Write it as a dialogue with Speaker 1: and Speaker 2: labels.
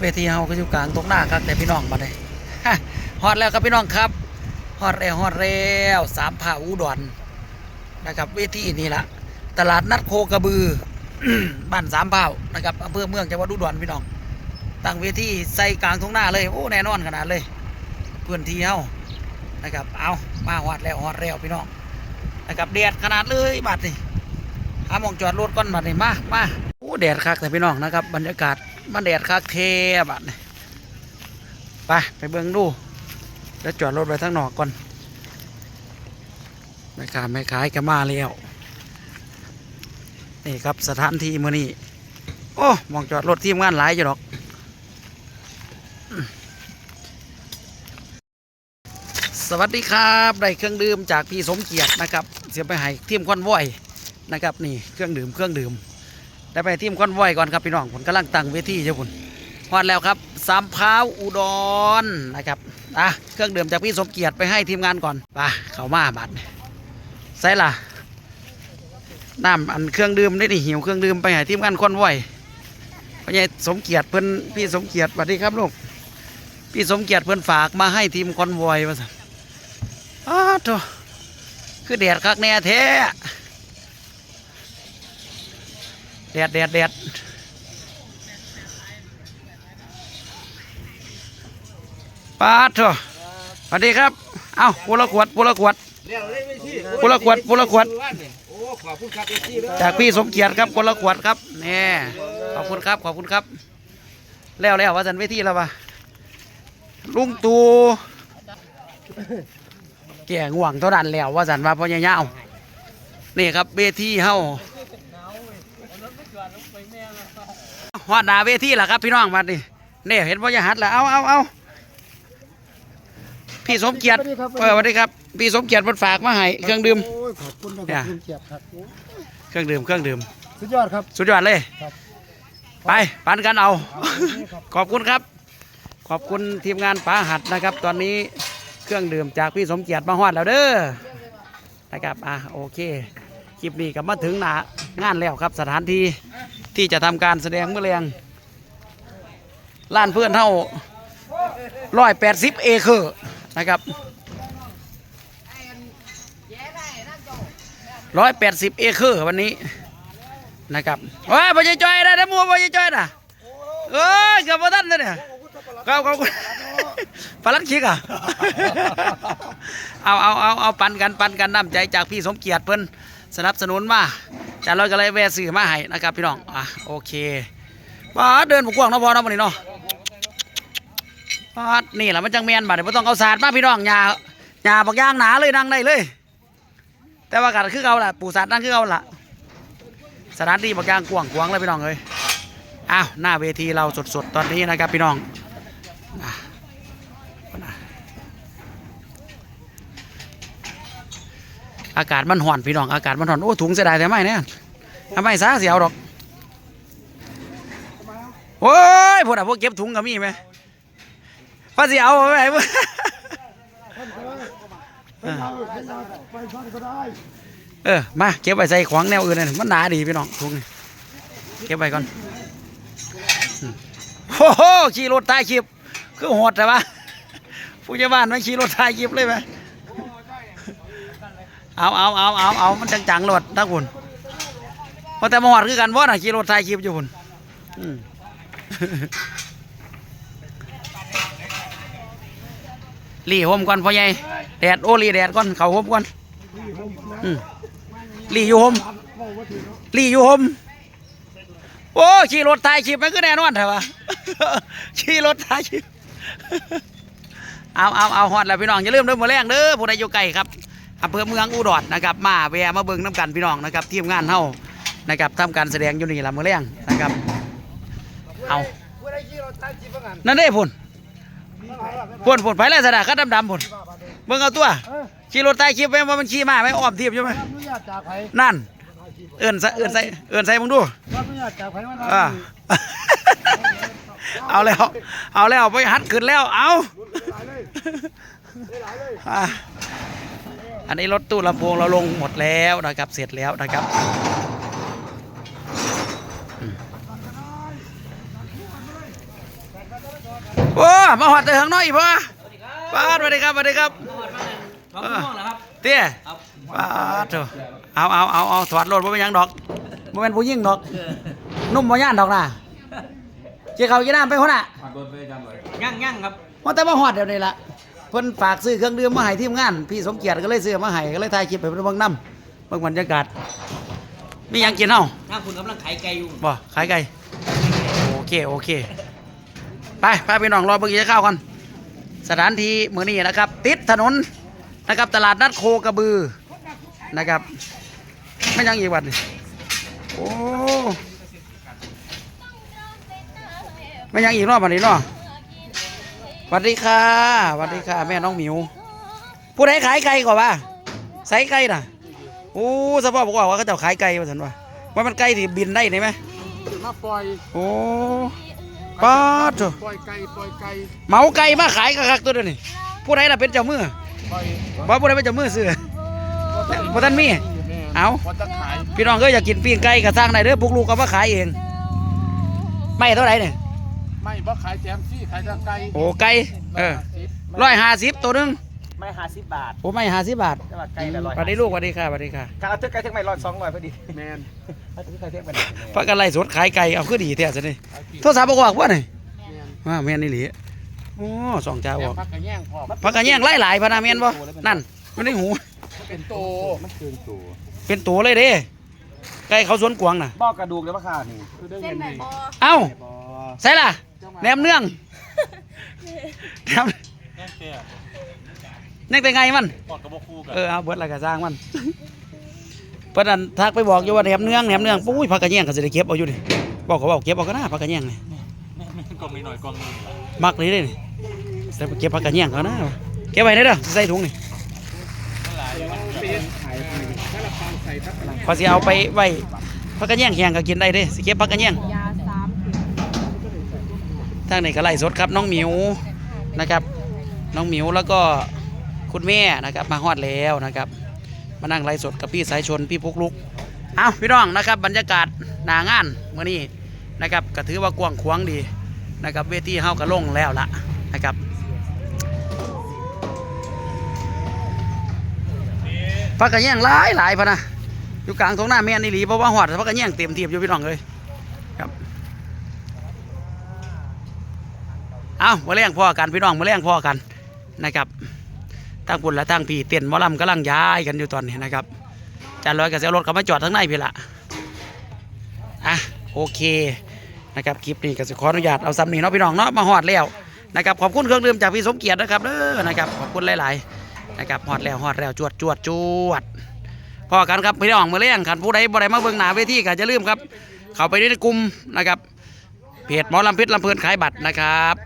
Speaker 1: เวทีเฮาก็อยู่กลางตรงหน้าครับแต่พี่น้องบัดนี้ฮอดแล้วครับพี่น้องครับฮอดแล้วฮอดแล้วสามผ่าอุดรนะครับเวทีนี่ละตลาดนัดโคกระบือบ้านสามเผ่านะครับอำเภอเมืองจังหวัดอุดรพี่น้องตั้งเวทีใส่กลางทุ่งหน้าเลยโอ้แน่นอนขนาดเลยพื้นที่เฮานะครับ เอามาฮอดแล้วฮอดแล้วพี่น้องนะครับแดดขนาดเลยบัดนี่หามองจอดรถก่อนบัดนี่มามาโอ้แดดคักแต่พี่น้องนะครับ บรรยากาศ มันแดดคักเทบัดนี่ไปไปเบิ่งดู แล้วจอดรถไว้ทั้งหนอกก่อนแม่ค้าแม่ขายก็มาแล้วนี่ครับสถานที่มื้อนี้โอ้มองจอดรถทีมงานหลายอยู่ดอกสวัสดีครับได้เครื่องดื่มจากพี่สมเกียรตินะครับ เสียไปให้ทีมคอนวอยนะครับ นี่เครื่องดื่มเครื่องดื่ม ได้ไปทีมคอนวอยก่อนครับพี่น้องผมกำลังตั้งเวทีอยู่คุณฮอดแล้วครับสามพร้าวอุดรนะครับอะเครื่องดื่มจากพี่สมเกียรติไปให้ทีมงานก่อนไปเข้ามาบัดใส่ละน้ำอันเครื่องดื่มได้ดิหิวเครื่องดื่มไปให้ทีมงานคอนวอยพ่อใหญ่สมเกียรติเพิ่อนพี่สมเกียรติสวัสดีครับลูกพี่สมเกียรติเพิ่อนฝากมาให้ทีมคอนวอยว่าสันอ้าวโถคือแดดคักแน่แท้ แดดแดดแดดปาดโถอะสวัสดีครับ เอ้าปุละขวดปุละขวด
Speaker 2: เรียกเลยไม่ที่
Speaker 1: ปุละขวดปุละขวด จากพี่สมเกียรติครับคนละขวดครับแน่ขอบคุณครับ ขอบคุณครับ แล้วแล้วว่าสันเวทีแล้วปะลุงตูแก่ง่วงเท่านั้นแล้วว่าสันว่าพ่อใหญ่านี่ครับเวทีเฮ้า ฮอดหนาเวทีแหละครับ พี่น้องมาดิเนี่ยเห็นพ่อใหญ่หัดแล้วเอาเอาเอาพี่สมเกียรติเออสวัสดีครับ พี่สมเกียรติมันฝากมาให้เครื่องดื่ม
Speaker 3: โอ้ยขอบคุณนะค
Speaker 1: เนี่
Speaker 3: รั
Speaker 1: ย
Speaker 3: บคุณเกียรติครับโอ้ย
Speaker 1: เครื่องดื่มเครื่องดื่ม
Speaker 3: สุดยอดครับ
Speaker 1: สุดยอดเลย
Speaker 3: ครับ
Speaker 1: ไปปันกันเอา
Speaker 3: เอานี่ครับ
Speaker 1: ขอบคุณครับ ขอบคุณทีมงานป๋าหัดนะครับ ตอนนี้เครื่องดื่มจากพี่สมเกียรติมาฮอดแล้วเด้อนะครับอะโอเคคลิปนี้ก็มาถึงหนางานแล้วครับสถานที่ ที่จะทำการแสดงเมื่อแรงล้านเพื่อนเท่าร้อยแปดสิบเอเคอร์นะครับร้อยแปดสิบเอเคอร์วันนี้นะครับโอ้ยพ่อใหญ่จ้อยได้นะมัวพ่อใหญ่จ้อยนะเอ้ยเกือบพ่ทันเลยเนี่ยก็ก็ปลัดคิกอะเอาเอาเอาเอาปันกันปันกันน้ำใจจากพี่สมเกียรติเพิ่นสนับสนุนมา แต่เราก็เลยแวะซื้อมาให้นะครับพี่น้องอะโอเคป้าดเดินบุกกว้างเนาะพอเนาะวันนี้เนาะป้าดนี่แหละมันจังแมนบัดนี้บ่ต้องเอาสาดมาพี่น้องหญ้าหญ้าบักย่างหนาเลยนั่งได้เลย แต่ว่ากัดคือเขาล่ะปูสาดนั่งคือเขาล่ะสถานที่บักย่างกว้างกวางเลยพี่น้องเลยอ้าวหน้าเวทีเราสดๆตอนนี้นะครับพี่น้อง อากาศมันห่อนพี่น้องอากาศมันห่อนโอ้ถุงเสียดายแต่ไม่เนี่ยทำไมซะเสียวดอกโอ้ยพวกน่ะพวกเก็บถุงกับมีไหมพระเสียวไปไหนพวก
Speaker 3: เอาไว้เออ
Speaker 1: มาเก็บไว้ใส่ของแนวอื่นเลยมันหนาดีพี่น้องถุงเก็บไว้ก่อนโอ้โหขี่รถตายคลิปคือโหดแต่ว่าผู้ใหญ่บ้านไม่ขี่รถตายคลิปเลยไหม เอาเอาเอาเอาเอามันจังๆรถนะคุณเพราะแต่มาหอดคือกันว่าน่ะขี่รถถ่ายคลิปอยู่คุณอืมหลีห่มก่อนพ่อใหญ่แดดโอ้หลีแดดก่อนเขาห่มก่อนอืมหลีอยู่ห่มหลีอยู่ห่มโอ้ขี่รถถ่ายคลิปมันก็แน่นอนเถอะวะขี่รถถ่ายคลิปเอาเอาเอาหอดแล้วพี่น้องอย่าลืมเด้อมือแรงเด้อผู้ใดอยู่ไกลครับ อำเภอเมืองอุดรนะครับ มาแวะมาเบิ่งน้ำกันพี่น้องนะครับทีมงานเฮานะครับทำการแสดงอยู่นี่ละมือแรงนะครับ เอา
Speaker 3: นั่
Speaker 1: นได้พุ่นพุ่นพุ่นไปแล้วสดาคัดดำพุ่นเบิ่งเอาตัวขี่รถใต้คลิปไหมว่ามันขี่มาไหมอ้อมทีบใช่ไหม
Speaker 3: นั่
Speaker 1: น เอื่นใส่เอื่นใส่เอื่นใส่มึงดู
Speaker 3: อาตจากไผมัน
Speaker 1: อ่าเอาแล้ว เอาแล้วไปหัดขึ้นแล้วเอา อะอันนี้รถตู้ลำโพงเราลงหมดแล้วนะครับ เสร็จแล้วนะครับอืมมาหอดแต่ข้างน้อยพ่อป้าดสวัสดีครับสวัสดีครับ
Speaker 2: สองชั่วโมงแล้วครับ
Speaker 1: เตี้ย
Speaker 2: ครับ
Speaker 1: ป้าดเถอะเอาเอาเอาเอาถอดรถบ่เป็นหยังดอกบ่เป็นผู้ยิ่งดอก นุ่มบ่ย่านดอกน่ะเจ้าเขากินน้ำไปคนน่ะ
Speaker 2: ย่างย่างครับ
Speaker 1: ว่าแต่มาหอดเดี๋ยวนี้ละเพิ่นฝากซื้อเครื่องดื่มมาให้ทีมงาน พี่สมเกียรติก็เลยซื้อมาให้ก็เลยถ่ายคลิปไปเพิ่นเบิ่งน้ำเบิ่งบรรยากาศมีหยังกินเฮา
Speaker 2: ย่างคุณกำลังขายไก่อยู่
Speaker 1: บ่ขายไก่โอเคโอเค ไปพาไปน้องรอเบิ่งกินข้าวก่อนสถานที่มื้อนี้นะครับ ติดถนนนะครับตลาดนัดโคกระบือนะครับไม่ยังอีกวันนี่โอ้ไม่ยังอีกรอบวันนี้เนาะ สวัสดีค่ะสวัสดีค่ะ แม่น้องหมิว ผู้ใดขายไก่ก่อนวะใส่ไก่น่ะโอ้สภาพบอกว่าเขาเจ้าขายไก่มาสันว่าว่ามันไก่ที่บินได้นี่ไหม
Speaker 3: มาปล่อย
Speaker 1: โอ้ป้าดโถ
Speaker 3: ปล่อยไก่ปล่อยไก่
Speaker 1: เหมาไก่มาขายคักๆตัวเดียวนี่ผู้ใดล่ะเป็นเจ้ามือ
Speaker 3: ปล่อย
Speaker 1: บ่ผู้ใดเป็นเจ้ามือซื้อบ่ทันมีเอา
Speaker 3: พอจะขาย
Speaker 1: พี่น้องก็อยากกินปิ้งไก่ก็สร้างได้เด้อพวกลูกก็มาขายเอง ไม่เท่าไหร่เนี่ย
Speaker 3: ไม่บ่ขายแถมซี่ขายทางไก่
Speaker 1: โอ้ไก่เออร้อยห้าสิบตัวหนึง
Speaker 2: ไม่ห้าสิบบาท
Speaker 1: โอ้ไม่ห้าสิบบาท
Speaker 2: แต่ว่าไก่ละร้อย
Speaker 1: สวัสดีลูกสวัสดีค่ะสวัสดีค่ะ
Speaker 2: การเอาเทือกไก่เทือกไม่ร้อยสองร้อยพอดี
Speaker 3: แมน
Speaker 2: เอาเทือกไก่เทือกไป
Speaker 1: พักกันไล่สดขายไก่เอาคือดีแท้ซะนี่โทรศัพท์บอกว่าว่านี่
Speaker 3: แมน
Speaker 1: ว่าแม่นนี่หลีโอ้สองจ้า
Speaker 3: แถ
Speaker 1: บ
Speaker 3: ม
Speaker 1: อก
Speaker 3: พักกระแย่งพอ
Speaker 1: พักกันแย่งหลายๆพะนาแม่นบ่นั่นมันในหู
Speaker 3: เป็นโต
Speaker 2: มันเกินตัว
Speaker 1: เป็นตัวเลยเด้ไก่เขาสวนกวางน่ะ
Speaker 2: บอกกระดูกเลยว่าขานี่
Speaker 3: คือได้เงินดี
Speaker 1: เอ้า
Speaker 2: บอ
Speaker 1: ใส่ล่ะ แหนมเนื่องแหนมยังแต่ไงมัน
Speaker 2: บอกกับบอกคู่กัน
Speaker 1: เออเอาเบิดอะไรก็สร้างมันเพิ่นนั่นทักไปบอกอยู่ว่าแหนมเนื่องแหนมเนื่องปุ้ยผักกระแยงก็สิได้เก็บเอาอยู่นี่บอกเขาบอกเก็บเอาก็น่าผักกระแยงนี่
Speaker 2: กองมีหน่อยกองนึง
Speaker 1: มักเลยเด้นี่แต่เก็บผักกระแยงเขานะเก็บไว้เด้อเด้อใส่ถุงนี่
Speaker 3: เป็นขายถ้าเราฟังใส่ทักกำลัง
Speaker 1: พอสิเอาไปไว้ผักกระแยงแห้งก็กินได้เด้สิเก็บผักกระแยง
Speaker 4: ยง
Speaker 1: ทางนี้ก็ไล่สดครับ น้องหมิวนะครับ น้องหมิวแล้วก็คุณแม่นะครับ มาฮอดแล้วนะครับ มานั่งไล่สดกับพี่สายชนพี่พุกลุกเอาพี่น้องนะครับบรรยากาศหนางานเมื่อนี้นะครับก็ถือว่ากว้างขวางดีนะครับเวทีเฮาก็ลงแล้วละนะครับพักกันแย่งหลายหลายพะนะอยู่กลางตรงหน้าแม่นอี่หลีเพราะว่าหอดพักกันแย่งเต็มทีบอยู่พี่น้องเลยครับเอามาเลี้ยงพ่อกันพี่น้องมาเลี้ยงพ่อกันนะครับตั้งปุ่นและตั้งพี่เต้นมอลำกำลังย้ายกันอยู่ตอนนี้นะครับจานลอยกับเซลรถเขามาจอดทั้งในพี่ละอะโอเคนะครับคลิปนี้ก็จะขออนุญาตเอาซ้ำนี่เนาะพี่น้องเนาะมาหอดแล้วนะครับขอบคุณเครื่องดื่มจากพี่สมเกียรตินะครับเด้อนะครับขอบคุณหลายๆนะครับหอดแล้วหอดแล้วจวดจวดจวดพอกันครับพี่น้องมาเลี้ยงขันผู้ใดบ่ได้มาเบิ่งหนาเวทีก็จะลืมครับ เข้าไปในกลุ่มนะครับเพจหมอลำเพชรลำเพลินขายบัตรนะครับ